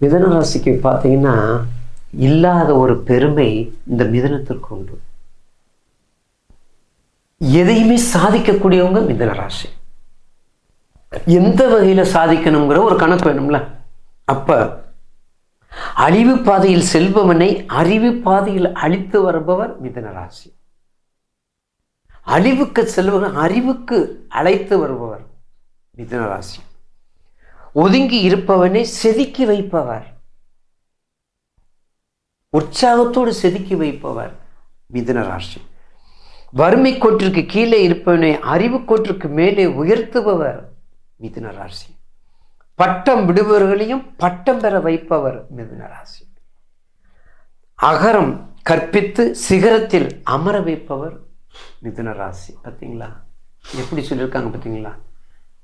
மிதன ராசிக்கு பார்த்தீங்கன்னா இல்லாத ஒரு பெருமை இந்த மிதனத்திற்கு உண்டு. எதையுமே சாதிக்கக்கூடியவங்க மிதன ராசி எந்த வகையில சாதிக்கணுங்கிற ஒரு கணக்கு வேணும்ல. அப்ப அழிவு பாதையில் செல்பவனை அறிவு பாதையில் அழித்து வருபவர் மிதன ராசி அழிவுக்கு செல்பவன் அறிவுக்கு அழைத்து வருபவர் மிதன ராசி ஒதுங்கி இருப்பவனை செதுக்கி வைப்பவர். உற்சாகத்தோடு செதுக்கி வைப்பவர் மிதுன ராசி. வறுமை கோட்டிற்கு கீழே இருப்பவனை அறிவு கோட்டிற்கு மேலே உயர்த்துபவர் மிதுன ராசி. பட்டம் விடுபவர்களையும் பட்டம் பெற வைப்பவர் மிதுன ராசி. அகரம் கற்பித்து சிகரத்தில் அமர வைப்பவர் மிதுன ராசி. பார்த்தீங்களா எப்படி சொல்லியிருக்காங்க பார்த்தீங்களா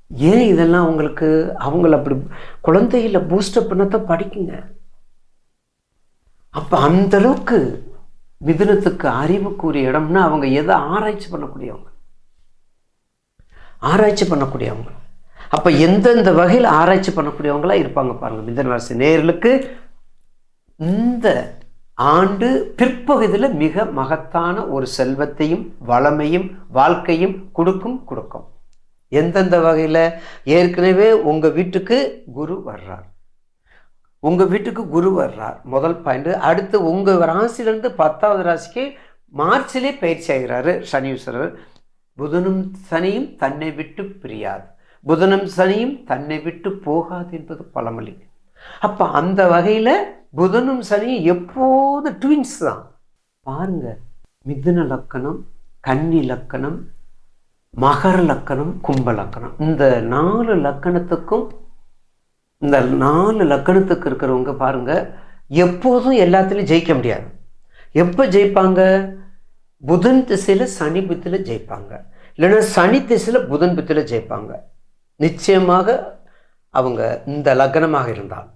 ஏன் இதெல்லாம் அவங்களுக்கு அவங்கள அப்படி குழந்தையில பூஸ்டப் பண்ணத்தான் படிக்குங்க? அப்போ அந்தளவுக்கு மிதுனத்துக்கு அறிவுக்குரிய இடம்னா அவங்க எதை ஆராய்ச்சி பண்ணக்கூடியவங்க? ஆராய்ச்சி பண்ணக்கூடியவங்க. அப்போ எந்தெந்த வகையில் ஆராய்ச்சி பண்ணக்கூடியவங்களா இருப்பாங்க பாருங்க மிதன ராசி இந்த ஆண்டு பிற்பகுதியில் மிக மகத்தான ஒரு செல்வத்தையும் வளமையும் வாழ்க்கையும் கொடுக்கும் கொடுக்கும். எந்தெந்த வகையில்? ஏற்கனவே உங்கள் வீட்டுக்கு குரு வர்றார். உங்கள் வீட்டுக்கு குரு வர்றார். முதல் பாயிண்ட். அடுத்து உங்கள் ராசியிலேருந்து பத்தாவது ராசிக்கு மார்ச்சிலே பயிற்சி ஆகிறாரு சனீஸ்வரர் புதனும் சனியும் தன்னை விட்டு பிரியாது. புதனும் சனியும் தன்னை விட்டு போகாது என்பது பழமொழி. அப்போ அந்த வகையில் புதனும் சனியும் எப்போது ட்வின்ஸ் தான். பாருங்க. மிதுன லக்கணம் கன்னி லக்கணம் மகர லக்கணம் கும்ப லக்கணம். இந்த நாலு லக்கணத்துக்கும் இந்த நாலு லக்கணத்துக்கு இருக்கிறவங்க பாருங்க எப்போதும் எல்லாத்துலேயும் ஜெயிக்க முடியாது. எப்போ ஜெயிப்பாங்க? புதன் திசையில் சனி புத்தியில் ஜெயிப்பாங்க. இல்லைன்னா சனி திசையில் புதன் புத்தியில் ஜெயிப்பாங்க. நிச்சயமாக அவங்க இந்த லக்னமாக இருந்தால்.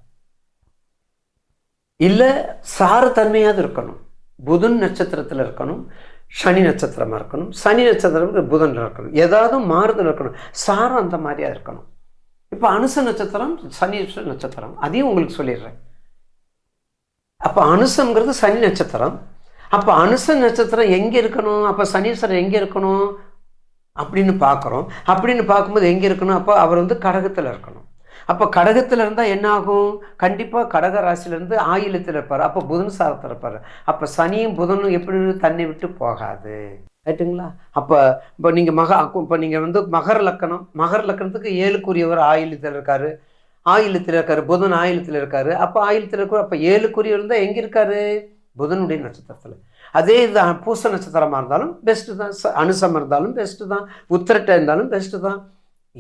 இல்லை சாரத்தன்மையாக இருக்கணும். புதன் நட்சத்திரத்தில் இருக்கணும். சனி நட்சத்திரமாக இருக்கணும். சனி நட்சத்திரம் புதன் இருக்கணும். ஏதாவது மாறுதல் இருக்கணும். சாரம் அந்த மாதிரியாக இருக்கணும். இப்போ அனுச நட்சத்திரம் சனி நட்சத்திரம். அதையும் உங்களுக்கு சொல்லிடுறேன். அப்போ அனுசங்கிறது சனி நட்சத்திரம். அப்போ அனுச நட்சத்திரம் எங்கே இருக்கணும்? அப்போ சனீஸ்வரர் எங்கே இருக்கணும்? அப்படின்னு பார்க்குறோம். அப்படின்னு பார்க்கும்போது எங்கே இருக்கணும்? அப்போ அவர் வந்து கடகத்தில் இருக்கணும். அப்போ கடகத்தில் இருந்தால் என்ன ஆகும் கண்டிப்பாக கடக ராசியிலேருந்து ஆயிலத்தில் இருப்பார். அப்போ புதன் சாரத்தில் இருப்பார். அப்போ சனியும் புதனும் எப்படி தன்னை விட்டு போகாது. ரைட்டுங்களா அப்போ இப்போ நீங்கள் மக இப்போ நீங்கள் வந்து மகர லக்கணம் மகர லக்கணத்துக்கு ஏழுக்குரியவர் ஆயிலத்தில் இருக்கார். ஆயிலத்தில் இருக்கார். புதன் ஆயிலத்தில் இருக்கார். அப்போ ஆயிலத்தில் இருக்கிற அப்போ ஏழுக்குரியவர் இருந்தால் எங்கே இருக்கார்? புதனுடைய நட்சத்திரத்தில். அதே இதுதான் பூச நட்சத்திரமாக இருந்தாலும் பெஸ்ட்டு தான். ச- அனுசம் இருந்தாலும் பெஸ்ட்டு தான். உத்திரட்டை இருந்தாலும் பெஸ்ட்டு தான்.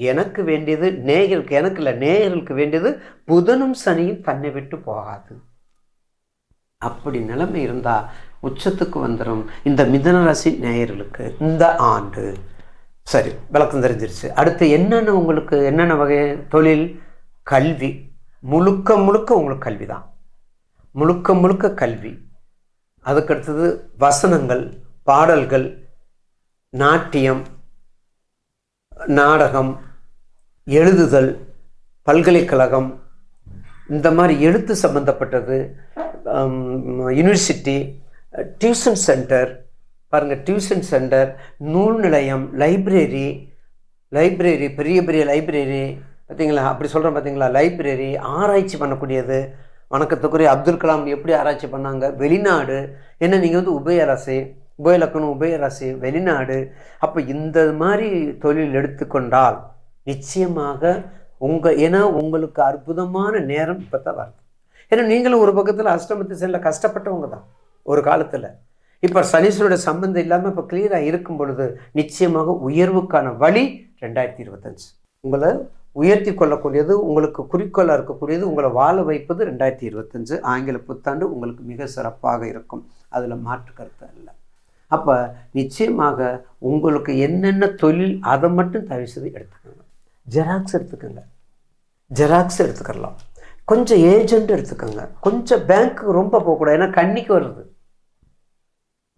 எனக்கு வேண்டியது நேயர்களுக்கு எனக்கு இல்லை நேயர்களுக்கு வேண்டியது புதனும் சனியும் தன்னை விட்டு போகாது. அப்படி நிலைமை இருந்தால் உச்சத்துக்கு வந்துடும் இந்த மிதன ராசி நேயர்களுக்கு இந்த ஆண்டு. சரி விளக்கம் தெரிஞ்சிருச்சு. அடுத்து என்னென்ன உங்களுக்கு என்னென்ன வகை தொழில்? கல்வி. முழுக்க முழுக்க உங்களுக்கு கல்வி தான் முழுக்க முழுக்க கல்வி. அதுக்கடுத்தது வசனங்கள் பாடல்கள் நாட்டியம் நாடகம் எழுதுதல் பல்கலைக்கழகம் இந்த மாதிரி எழுத்து சம்மந்தப்பட்டது யூனிவர்சிட்டி டியூஷன் சென்டர் பாருங்கள் டியூஷன் சென்டர் நூல் நிலையம் லைப்ரரி லைப்ரரி பெரிய பெரிய லைப்ரரி பார்த்தீங்களா அப்படி சொல்கிறேன் பார்த்தீங்களா லைப்ரரி ஆராய்ச்சி பண்ணக்கூடியது. வணக்கத்துக்குரிய அப்துல் கலாம் எப்படி ஆராய்ச்சி பண்ணாங்க? வெளிநாடு. என்ன நீங்கள் வந்து உபயராசி உபயலக்கணம் உபயராசி வெளிநாடு. அப்போ இந்த மாதிரி தொழில் எடுத்துக்கொண்டால் நிச்சயமாக உங்கள் ஏன்னா உங்களுக்கு அற்புதமான நேரம் இப்போ தான் வருது. ஏன்னா நீங்களும் ஒரு பக்கத்தில் அஷ்டமத்து செல்ல கஷ்டப்பட்டவங்க தான் ஒரு காலத்தில். இப்போ சனீஸ்வரோட சம்பந்தம் இல்லாமல் இப்போ கிளியராக இருக்கும் பொழுது நிச்சயமாக உயர்வுக்கான வழி ரெண்டாயிரத்தி இருபத்தஞ்சு. உங்களை உயர்த்தி கொள்ளக்கூடியது உங்களுக்கு குறிக்கோளாக இருக்கக்கூடியது உங்களை வாழ வைப்பது ரெண்டாயிரத்தி இருபத்தஞ்சு. ஆங்கில புத்தாண்டு உங்களுக்கு மிக சிறப்பாக இருக்கும். அதில் மாற்று கருத்து இல்லை அப்போ நிச்சயமாக உங்களுக்கு என்னென்ன தொழில் அதை மட்டும் தவிசது எடுத்துக்கோங்க. ஜெராக்ஸ் எடுத்துக்கோங்க. ஜெராக்ஸ் எடுத்துக்கலாம் கொஞ்சம் ஏஜென்ட் எடுத்துக்கோங்க. கொஞ்சம் பேங்க்கு ரொம்ப போகக்கூடாது. ஏன்னா கண்ணிக்கு வருது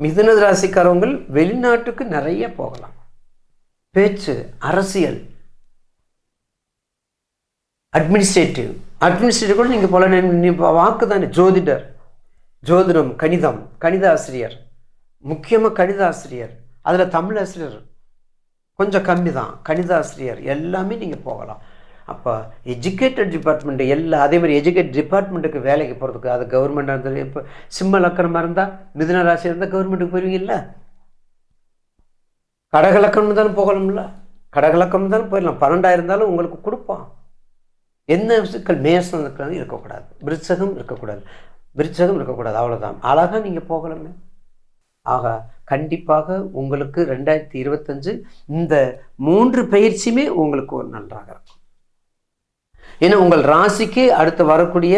மிதுன ராசிக்காரவங்க வெளிநாட்டுக்கு நிறைய போகலாம். பேச்சு அரசியல். அட்மினிஸ்ட்ரேட்டிவ் அட்மினிஸ்ட்ரேட்டிவ் கூட நீங்கள் போல வாக்கு தானே. ஜோதிடர். ஜோதிடம் கணிதம் கணித ஆசிரியர் முக்கியமாக கணித ஆசிரியர் அதில் தமிழ் ஆசிரியர் கொஞ்சம் கம்மி தான் கணிதாசிரியர் எல்லாமே நீங்கள் போகலாம். அப்போ எஜுகேட்டட் டிபார்ட்மெண்ட் எல்லா அதே மாதிரி எஜுகேட் டிபார்ட்மெண்ட்டுக்கு வேலைக்கு போகிறதுக்கு அது கவர்மெண்ட்டாக இருந்தாலும் இப்போ சிம்ம லக்கணமாக இருந்தால் மிதுன ராசி இருந்தால் கவர்மெண்ட்டுக்கு போயிருவீங்கல்ல? கடகலக்கணம் தானே போகணும்ல கடகலக்கணம் தானே போயிடலாம். பன்னெண்டாயிரம் இருந்தாலும் உங்களுக்கு கொடுப்பான் என்ன சிக்கல்? மேசம் இருக்கக்கூடாது. விருச்சகம் இருக்கக்கூடாது. விருச்சகம் இருக்கக்கூடாது. அவ்வளோதான் அழகாக நீங்கள் போகலாமே. ஆக கண்டிப்பாக உங்களுக்கு ரெண்டாயிரத்தி இருபத்தஞ்சு இந்த மூன்று பயிற்சியுமே உங்களுக்கு ஒரு நன்றாக இருக்கும். ஏன்னா உங்கள் ராசிக்கு அடுத்து வரக்கூடிய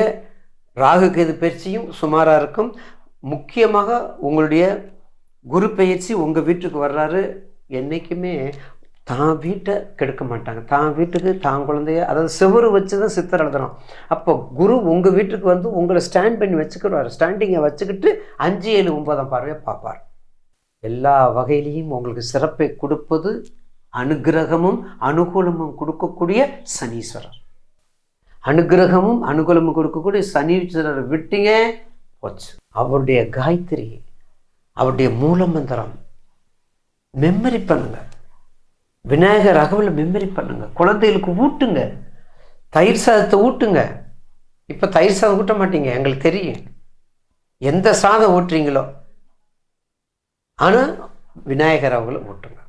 ராகு கேது பயிற்சியும் சுமாராக இருக்கும். முக்கியமாக உங்களுடைய குரு பயிற்சி உங்கள் வீட்டுக்கு வர்றாரு. என்றைக்குமே தான் வீட்டை கெடுக்க மாட்டாங்க. தான் வீட்டுக்கு தான் குழந்தைய அதாவது செவரு வச்சு தான் சித்தர் எழுதுறோம் அப்போ குரு உங்கள் வீட்டுக்கு வந்து உங்களை ஸ்டாண்ட் பண்ணி வச்சுக்கிடுவார் ஸ்டாண்டிங்கை வச்சுக்கிட்டு அஞ்சு ஏழு ஒன்பதாம் பார்வையை பார்ப்பார். எல்லா வகையிலையும் உங்களுக்கு சிறப்பை கொடுப்பது அனுகிரகமும் அனுகூலமும் கொடுக்கக்கூடிய சனீஸ்வரர். அனுகிரகமும் அனுகூலமும் கொடுக்கக்கூடிய சனீஸ்வரர் விட்டீங்க போச்சு. அவருடைய காயத்ரி அவருடைய மூலமந்திரம் மெமரி பண்ணுங்கள் விநாயகர் அகவலை மெமரி பண்ணுங்க. குழந்தைகளுக்கு ஊட்டுங்க. தயிர் சாதத்தை ஊட்டுங்க. இப்போ தயிர் சாதம் ஊட்ட மாட்டீங்க எங்களுக்கு தெரியும். எந்த சாதம் ஊட்டுறீங்களோ ஆனால் விநாயகர் அவங்கள ஊட்டுங்க.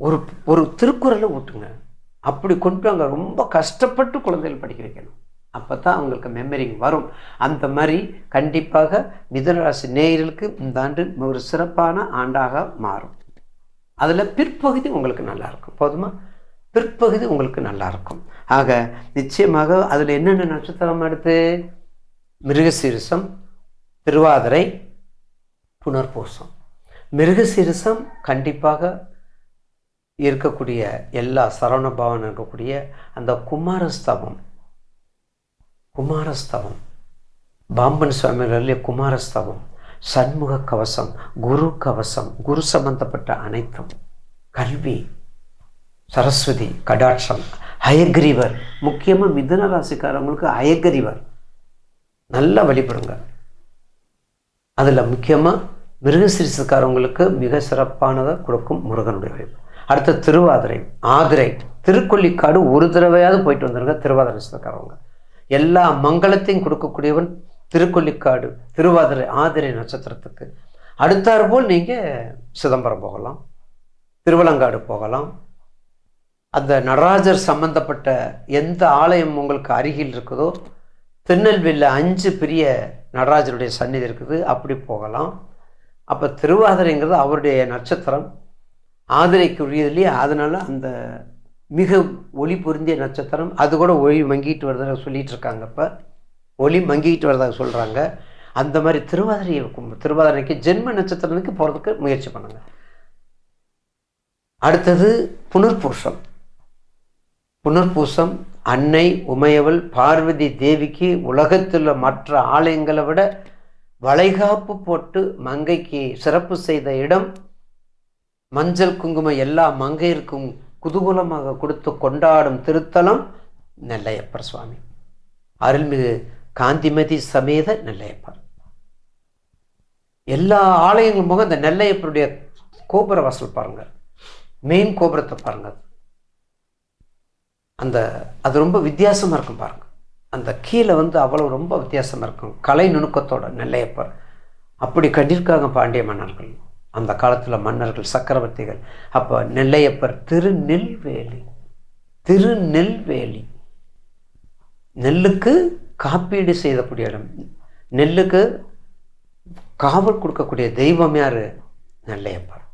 ஒரு ஒரு திருக்குறளை ஊட்டுங்க. அப்படி கொண்டு அங்கே ரொம்ப கஷ்டப்பட்டு குழந்தைகள் படிக்க வைக்கணும். அப்போ தான் அவங்களுக்கு மெமரி வரும். அந்த மாதிரி கண்டிப்பாக மிதனராசி நேயர்களுக்கு இந்த ஆண்டு ஒரு சிறப்பான ஆண்டாக மாறும். அதில் பிற்பகுதி உங்களுக்கு நல்லாயிருக்கும். போதுமா? பிற்பகுதி உங்களுக்கு நல்லாயிருக்கும். ஆக நிச்சயமாக அதில் என்னென்ன நட்சத்திரம் எடுத்து மிருகசீரிசம் திருவாதிரை புனர்பூசம். மிருகசீரிசம் கண்டிப்பாக இருக்கக்கூடிய எல்லா சரவணபவன் இருக்கக்கூடிய அந்த குமாரஸ்தவம். குமாரஸ்தவம். பாம்பன் சுவாமிகளிலே குமாரஸ்தவம். சண்முக கவசம் குரு கவசம் குரு சம்பந்தப்பட்ட அனைத்தும். கல்வி சரஸ்வதி கடாட்சம் அயக்ரீவர் முக்கியமாக மிதுன ராசிக்காரவங்களுக்கு அயக்ரீவர் நல்லா வழிபடுங்க. அதில் முக்கியமாக மிருகசிரிசுக்காரவங்களுக்கு மிக சிறப்பானதை கொடுக்கும் முருகனுடைய வழிபாடு. அடுத்து திருவாதிரை ஆதிரை திருக்கொல்லிக்காடு ஒரு தடவையாவது போயிட்டு வந்துருங்க திருவாதிரை சிதக்காரவங்க எல்லா மங்களத்தையும் கொடுக்கக்கூடியவன் திருக்கொல்லிக்காடு திருவாதிரை ஆதிரை நட்சத்திரத்துக்கு. அடுத்தாறு போல் நீங்கள் சிதம்பரம் போகலாம் திருவலங்காடு போகலாம். அந்த நடராஜர் சம்பந்தப்பட்ட எந்த ஆலயம் உங்களுக்கு அருகில் இருக்குதோ திருநெல்வேலியில் அஞ்சு பெரிய நடராஜருடைய சந்நிதி இருக்குது அப்படி போகலாம். அப்போ திருவாதிரைங்கிறது அவருடைய நட்சத்திரம். ஆதிரைக்கு உரியதுலேயே அதனால் அந்த மிக ஒளி பொருந்திய நட்சத்திரம். அது கூட ஒளி மங்கிட்டு வருதுன்னு சொல்லிகிட்டு இருக்காங்க இப்போ. ஒளி மங்கிக்கிட்டு வரதாக சொல்கிறாங்க அந்த மாதிரி திருவாதிரையை திருவாதிரைக்கு ஜென்ம நட்சத்திரத்துக்கு போகிறதுக்கு முயற்சி பண்ணுங்க. அடுத்தது புனர்பூசம். புனர்பூசம் அன்னை உமையவள் பார்வதி தேவிக்கு உலகத்தில் மற்ற ஆலயங்களை விட வளைகாப்பு போட்டு மங்கைக்கு சிறப்பு செய்த இடம் மஞ்சள் குங்குமம் எல்லா மங்கையருக்கும் குதூகூலமாக கொடுத்து கொண்டாடும் திருத்தலம் நெல்லையப்பர் சுவாமி. அருள்மிகு காந்திமதி சமேத நெல்லையப்பர் எல்லா ஆலயங்களும் போக இந்த நெல்லையப்பருடைய கோபுர வாசல் பாருங்க. மெயின் கோபுரத்தை பாருங்க. அந்த அது ரொம்ப வித்தியாசமாக இருக்கும் பாருங்க. அந்த கீழே வந்து அவ்வளோ ரொம்ப வித்தியாசமாக இருக்கும். கலை நுணுக்கத்தோட நெல்லையப்பர் அப்படி கண்டிருக்காங்க பாண்டிய மன்னர்கள் அந்த காலத்தில் மன்னர்கள் சக்கரவர்த்திகள் அப்போ நெல்லையப்பர் திருநெல்வேலி திருநெல்வேலி. நெல்லுக்கு காப்பீடு செய்யக்கூடிய இடம். நெல்லுக்கு காவல் கொடுக்கக்கூடிய தெய்வம் யார்? நெல்லையப்பர்.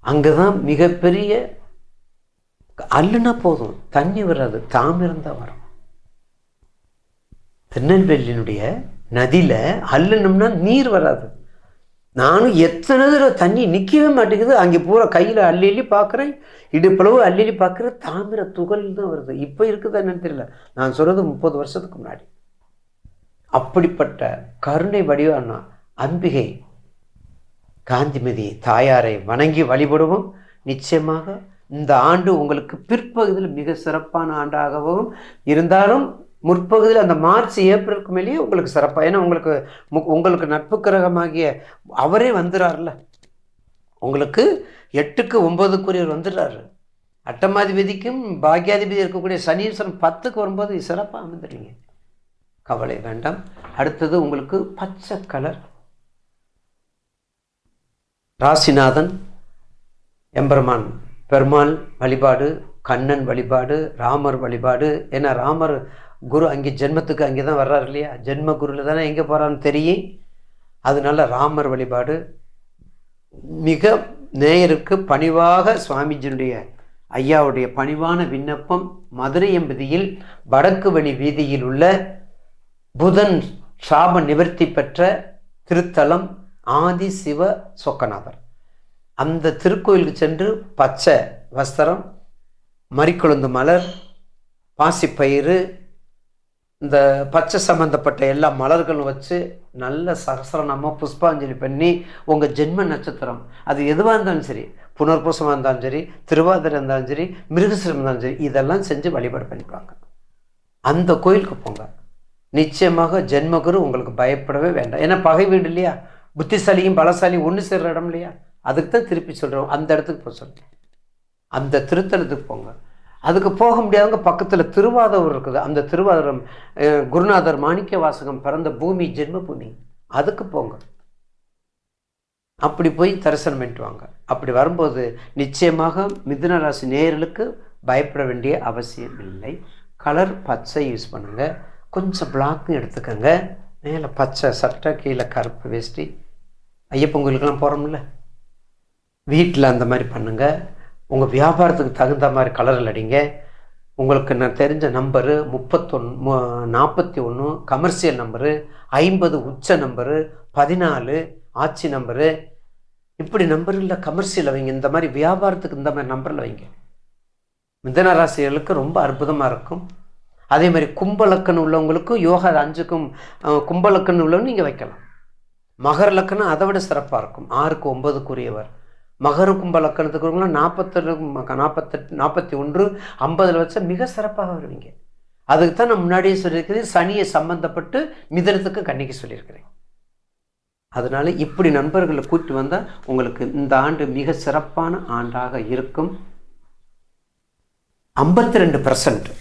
அங்கே தான் மிகப்பெரிய அல்லுனா போதும். தண்ணி வராது. தாமிருந்தால் வரும். திருநெல்வேலியினுடைய நதியில் அல்லணும்னா நீர் வராது. நானும் எத்தனை தடவை தண்ணி நிற்கவே மாட்டேங்குது. அங்கே பூரா கையில் அள்ளி அள்ளி பார்க்குறேன் இடுப்பளவு அள்ளி அள்ளி பார்க்குறேன் தாமிர துகள் தான் வருது. இப்போ இருக்குதா என்னன்னு தெரியல. நான் சொல்கிறது முப்பது வருஷத்துக்கு முன்னாடி. அப்படிப்பட்ட கருணை வடிவான அம்பிகை காந்திமதி தாயாரை வணங்கி வழிபடுவோம். நிச்சயமாக இந்த ஆண்டு உங்களுக்கு பிற்பகுதியில் மிக சிறப்பான ஆண்டாகவும் இருந்தாலும் முற்பகுதியில் அந்த மார்ச் ஏப்ரலுக்கு மேலேயே உங்களுக்கு சிறப்பாக ஏன்னா உங்களுக்கு உங்களுக்கு நட்பு கிரகமாகிய அவரே வந்துடுறாருல உங்களுக்கு எட்டுக்கு ஒன்பதுக்குரியவர் வந்துடுறாரு அட்டமாதிபதிக்கும் பாக்யாதிபதி இருக்கக்கூடிய சனீஸ்வரன் பத்துக்கு வரும்போது சிறப்பாக அமைந்துடுவீங்க கவலை வேண்டாம். அடுத்தது உங்களுக்கு பச்சை கலர். ராசிநாதன் எம்பெருமான் பெருமாள் வழிபாடு கண்ணன் வழிபாடு ராமர் வழிபாடு. ஏன்னா ராமர் குரு அங்கே ஜென்மத்துக்கு அங்கே தான் வர்றாரு இல்லையா? ஜென்ம குருவில் தானே எங்கே போகிறான்னு தெரியும் அதனால ராமர் வழிபாடு மிக நேயருக்கு பணிவாக சுவாமிஜினுடைய ஐயாவுடைய பணிவான விண்ணப்பம் மதுரை எம்பதியில் வடக்கு வழி வீதியில் உள்ள புதன் சாப நிவர்த்தி பெற்ற திருத்தலம் ஆதி சிவ சொக்கநாதர். அந்த திருக்கோயிலுக்கு சென்று பச்சை வஸ்திரம் மறிக்கொழுந்து மலர் பாசிப்பயிறு இந்த பச்சை சம்மந்தப்பட்ட எல்லா மலர்களும் வச்சு நல்ல சகசரநாமம் புஷ்பாஞ்சலி பண்ணி உங்கள் ஜென்ம நட்சத்திரம். அது எதுவாக இருந்தாலும் சரி புனர்பூசமாக இருந்தாலும் சரி திருவாதிரை இருந்தாலும் சரி மிருகசிரம் இருந்தாலும் சரி இதெல்லாம் செஞ்சு வழிபாடு பண்ணிப்பாங்க. அந்த கோயிலுக்கு போங்க. நிச்சயமாக ஜென்மகுரு உங்களுக்கு பயப்படவே வேண்டாம். ஏன்னா பகை வீடு இல்லையா? புத்திசாலியும் பலசாலியும் ஒன்று சேர்ற இடம் இல்லையா? அதுக்கு தான் திருப்பி சொல்கிறோம் அந்த இடத்துக்கு போக சொல்கிறேன் அந்த திருத்தலத்துக்கு போங்க. அதுக்கு போக முடியாதவங்க பக்கத்தில் திருவாதூர் இருக்குது. அந்த திருவாதூரம் குருநாதர் மாணிக்க வாசகம் பிறந்த பூமி ஜென்ம பூமி அதுக்கு போங்க. அப்படி போய் தரிசனம் பண்ணிட்டு வாங்க. அப்படி வரும்போது நிச்சயமாக மிதுன ராசி நேயர்களுக்கு பயப்பட வேண்டிய அவசியம் இல்லை. கலர் பச்சை யூஸ் பண்ணுங்க. கொஞ்சம் பிளாக்கும் எடுத்துக்கோங்க. மேலே பச்சை சட்டை கீழே கருப்பு வேஷ்டி. ஐயப்பன் கோயிலுக்கெல்லாம் போகிறோம்ல வீட்டில் அந்த மாதிரி பண்ணுங்கள் உங்கள் வியாபாரத்துக்கு தகுந்த மாதிரி கலரில் அடிங்க. உங்களுக்கு நான் தெரிஞ்ச நம்பரு முப்பத்தொன் நாற்பத்தி ஒன்று கமர்ஷியல் நம்பரு ஐம்பது உச்ச நம்பரு பதினாலு ஆட்சி நம்பரு இப்படி நம்பரில் கமர்ஷியல் வைங்க. இந்த மாதிரி வியாபாரத்துக்கு இந்த மாதிரி நம்பரில் வைங்க. மிதன ராசிகளுக்கு ரொம்ப அற்புதமாக இருக்கும். அதே மாதிரி கும்பலக்கணம் உள்ளவங்களுக்கும் யோகா அஞ்சுக்கும் அஹ், கும்பலக்கணம் உள்ளவங்க நீங்கள் வைக்கலாம். மகர லக்கணம் அதை விட சிறப்பாக இருக்கும். ஆறுக்கு ஒன்பதுக்குரியவர். மகர கும்ப லக்கணத்துக்கு நாற்பத்தெட்டு நாற்பத்தெட்டு நாற்பத்தி ஒன்று ஐம்பதில் வச்சா மிக சிறப்பாக வருவீங்க. அதுக்கு தான் நான் முன்னாடியே சொல்லியிருக்கிறேன் சனியை சம்பந்தப்பட்டு மிதனத்துக்கு கன்னிக்கு சொல்லியிருக்கிறேன். அதனால் இப்படி நண்பர்களை கூட்டி வந்தால் உங்களுக்கு இந்த ஆண்டு மிக சிறப்பான ஆண்டாக இருக்கும். ஐம்பத்தி ரெண்டு